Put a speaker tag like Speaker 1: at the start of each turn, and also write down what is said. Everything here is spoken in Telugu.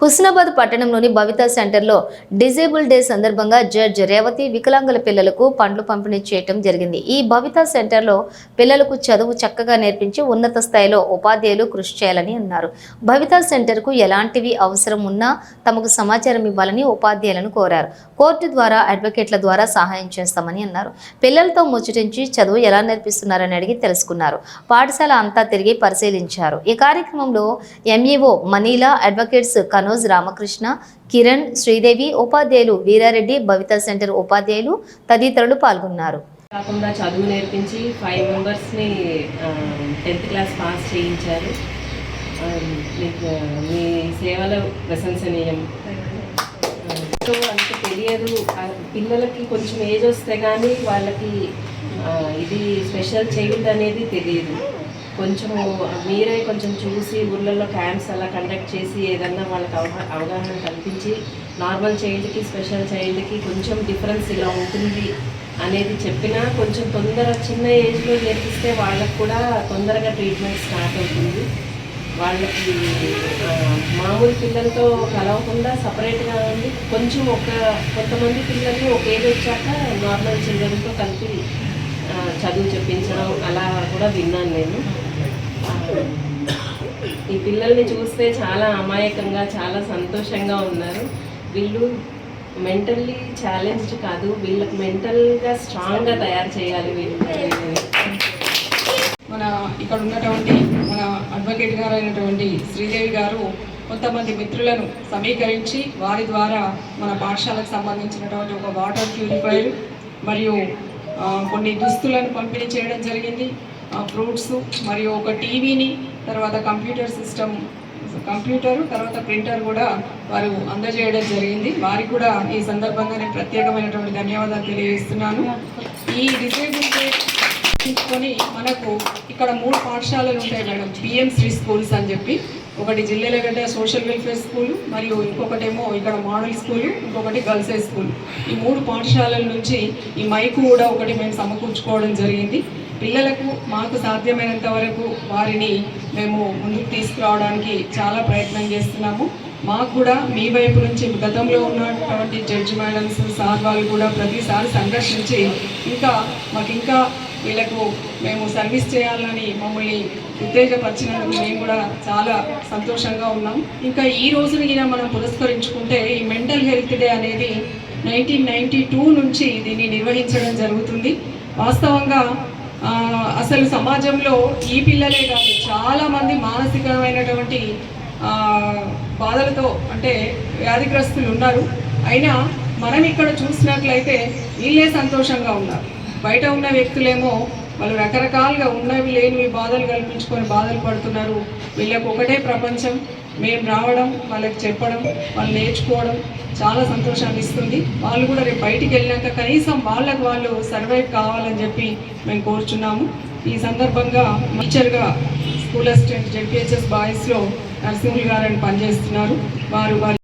Speaker 1: హుస్నాబాద్ పట్టణంలోని భవిత సెంటర్లో డిజేబుల్ డే సందర్భంగా జడ్జ్ రేవతి వికలాంగుల పిల్లలకు పండ్లు పంపిణీ చేయటం జరిగింది. ఈ భవిత సెంటర్లో పిల్లలకు చదువు చక్కగా నేర్పించి ఉన్నత స్థాయిలో ఉపాధ్యాయులు కృషి చేయాలని అన్నారు. భవిత సెంటర్కు ఎలాంటివి అవసరం ఉన్నా తమకు సమాచారం ఇవ్వాలని ఉపాధ్యాయులను కోరారు. కోర్టు ద్వారా అడ్వకేట్ల ద్వారా సహాయం చేస్తామని అన్నారు. పిల్లలతో ముచ్చటించి చదువు ఎలా నేర్పిస్తున్నారని అడిగి తెలుసుకున్నారు. పాఠశాల అంతా తిరిగి పరిశీలించారు. ఈ కార్యక్రమంలో ఎంఈఓ మనీలా అడ్వకేట్స్ మనోజ్ రామకృష్ణ కిరణ్ శ్రీదేవి ఉపాధ్యాయులు వీరారెడ్డి భవిత సెంటర్ ఉపాధ్యాయులు తదితరులు పాల్గొన్నారు.
Speaker 2: కాకుండా చదువు నేర్పించి ఫైవ్ మెంబర్స్ని టెన్త్ క్లాస్ పాస్ చేయించారు. మీకు మీ సేవల ప్రశంసనీయం. సో అంత తెలియదు. పిల్లలకి కొంచెం ఏజ్ వస్తే కానీ వాళ్ళకి ఇది స్పెషల్ చైల్డ్ అనేది తెలియదు. కొంచెం మీరే కొంచెం చూసి ఊళ్ళల్లో క్యాంప్స్ అలా కండక్ట్ చేసి ఏదన్నా వాళ్ళకి అవగా అవగాహన కల్పించి నార్మల్ చైల్డ్కి స్పెషల్ చైల్డ్కి కొంచెం డిఫరెన్స్ ఇలా ఉంటుంది అనేది చెప్పినా కొంచెం తొందర చిన్న ఏజ్లో నేర్పిస్తే వాళ్ళకి కూడా తొందరగా ట్రీట్మెంట్ స్టార్ట్ అవుతుంది. వాళ్ళకి మామూలు పిల్లలతో కలవకుండా సపరేట్గా ఉండి కొంచెం ఒక కొంతమంది పిల్లలు ఒక ఏజ్ వచ్చాక నార్మల్ చిల్డ్రన్తో కలిపి చదువు చెప్పించడం అలా కూడా విన్నాను నేను. ఈ పిల్లల్ని చూస్తే చాలా అమాయకంగా చాలా సంతోషంగా ఉన్నారు. వీళ్ళు మెంటల్లీ ఛాలెంజ్డ్ కాదు. వీళ్ళకి మెంటల్గా స్ట్రాంగ్గా తయారు చేయాలి వీళ్ళు.
Speaker 3: మన ఇక్కడ ఉన్నటువంటి మన అడ్వకేట్ గారు అయినటువంటి శ్రీదేవి గారు కొంతమంది మిత్రులను సమీకరించి వారి ద్వారా మన పాఠశాలకు సంబంధించినటువంటి ఒక వాటర్ ప్యూరిఫైర్ మరియు కొన్ని దుస్తులను పంపిణీ చేయడం జరిగింది. ఫ్రూట్స్ మరియు ఒక టీవీని తర్వాత కంప్యూటర్ సిస్టమ్ కంప్యూటర్ తర్వాత ప్రింటర్ కూడా వారు అందజేయడం జరిగింది. వారికి కూడా ఈ సందర్భంగా నేను ప్రత్యేకమైనటువంటి ధన్యవాదాలు తెలియజేస్తున్నాను. ఈ డిసేబుల్ తీసుకొని మనకు ఇక్కడ మూడు పాఠశాలలు ఉంటాయి మేడం. పిఎం శ్రీ స్కూల్స్ అని చెప్పి. ఒకటి జిల్లేలగడ్డ సోషల్ వెల్ఫేర్ స్కూల్ మరియు ఇంకొకటేమో ఇక్కడ మోడల్ స్కూల్ ఇంకొకటి గర్ల్స్ హై స్కూల్. ఈ మూడు పాఠశాలల నుంచి ఈ మైకు కూడా ఒకటి మేము సమకూర్చుకోవడం జరిగింది. పిల్లలకు మాకు సాధ్యమైనంత వరకు వారిని మేము ముందుకు తీసుకురావడానికి చాలా ప్రయత్నం చేస్తున్నాము. మాకు కూడా మీ వైపు నుంచి గతంలో ఉన్నటువంటి జడ్జి మేడమ్స్ సార్ వాళ్ళు కూడా ప్రతిసారి సందర్శించి ఇంకా మాకు ఇంకా వీళ్ళకు మేము సర్వీస్ చేయాలని మమ్మల్ని ఉత్తేజపరిచినందుకు మేము కూడా చాలా సంతోషంగా ఉన్నాం. ఇంకా ఈ రోజున గిన మనం పురస్కరించుకుంటే ఈ మెంటల్ హెల్త్ డే అనేది నైన్టీన్ నైన్టీ టూ నుంచి దీన్ని నిర్వహించడం జరుగుతుంది. వాస్తవంగా అసలు సమాజంలో ఈ పిల్లలే కాదు చాలామంది మానసికమైనటువంటి బాధలతో అంటే వ్యాధిగ్రస్తులు ఉన్నారు. అయినా మనం ఇక్కడ చూసినట్లయితే వీళ్ళే సంతోషంగా ఉన్నారు. బయట ఉన్న వ్యక్తులేమో వాళ్ళు రకరకాలుగా ఉన్నవి లేనివి బాధలు కల్పించుకొని బాధలు పడుతున్నారు. వీళ్ళకు ఒకటే ప్రపంచం మేము రావడం వాళ్ళకి చెప్పడం వాళ్ళు నేర్చుకోవడం చాలా సంతోషాన్ని ఇస్తుంది. వాళ్ళు కూడా రేపు బయటికి వెళ్ళినాక కనీసం వాళ్ళకు వాళ్ళు సర్వైవ్ కావాలని చెప్పి మేము కోరుచున్నాము. ఈ సందర్భంగా టీచర్గా స్కూల్ అసిస్టెంట్ జెడ్పిహెచ్ఎస్ బాయ్స్లో నరసింహులు గారని పనిచేస్తున్నారు. వారు వారి